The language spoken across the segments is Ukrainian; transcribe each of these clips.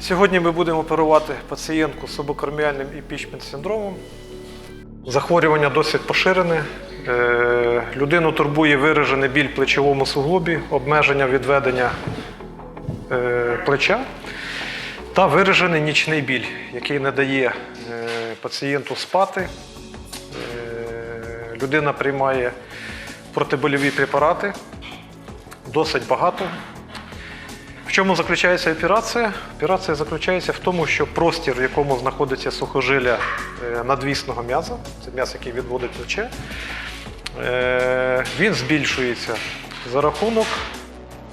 Сьогодні ми будемо оперувати пацієнтку з субокорміальним імпічмент синдромом. Захворювання досить поширене. Е, Людину турбує виражений біль в плечовому суглобі, обмеження відведення е, плеча та виражений нічний біль, який не дає е, пацієнту спати. Людина приймає протибольові препарати, досить багато. В чому заключається операція? Операція заключається в тому, що простір, в якому знаходиться сухожилля е, надвісного м'яза, це м'яз, який відводить плече, е, він збільшується за рахунок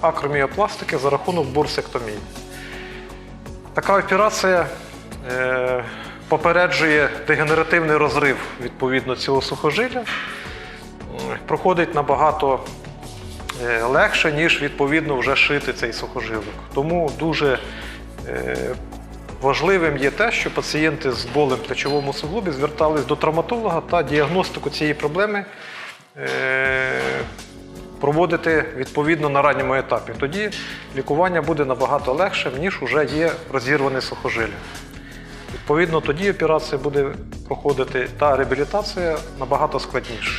акроміопластики, за рахунок бурсектомії. Така операція е, попереджує дегенеративний розрив відповідно цього сухожилля. Проходить набагато легше, ніж відповідно вже шити цей сухожилок. Тому дуже е, важливим є те, що пацієнти з болем плечовому суглобі звертались до травматолога та діагностику цієї проблеми е, проводити відповідно на ранньому етапі. Тоді лікування буде набагато легшим, ніж вже є розірване сухожилля. Відповідно, тоді операція буде проходити та реабілітація набагато складніша.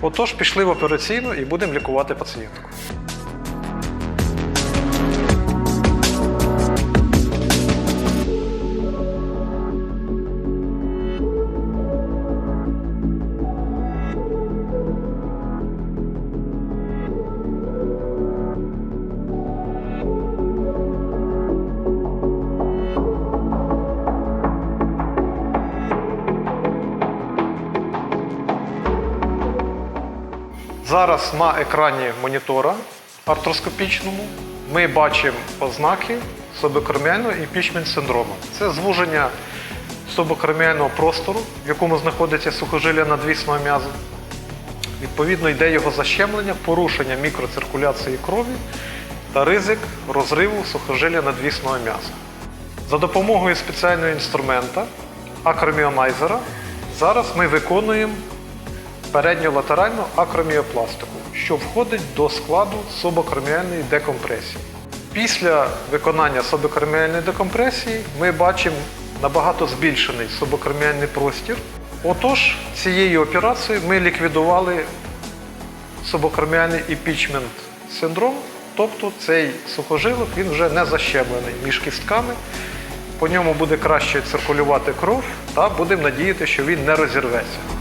Отож, пішли в операційну і будемо лікувати пацієнтку. Зараз на екрані монітора артроскопічному ми бачимо ознаки субекроміального імпічмент синдрому. Це звуження субекроміального простору, в якому знаходиться сухожилля надвісного м'язу. Відповідно, йде його защемлення, порушення мікроциркуляції крові та ризик розриву сухожилля надвісного м'яза. За допомогою спеціального інструмента акроміонайзера зараз ми виконуємо передньолатеральну акроміопластику, що входить до складу субакроміальної декомпресії. Після виконання субакроміальної декомпресії ми бачимо набагато збільшений субакроміальний простір. Отож, цією операцією ми ліквідували субакроміальний імпічмент синдром, тобто цей сухожилок він вже не защемлений між кістками. По ньому буде краще циркулювати кров та будемо надіяти, що він не розірветься.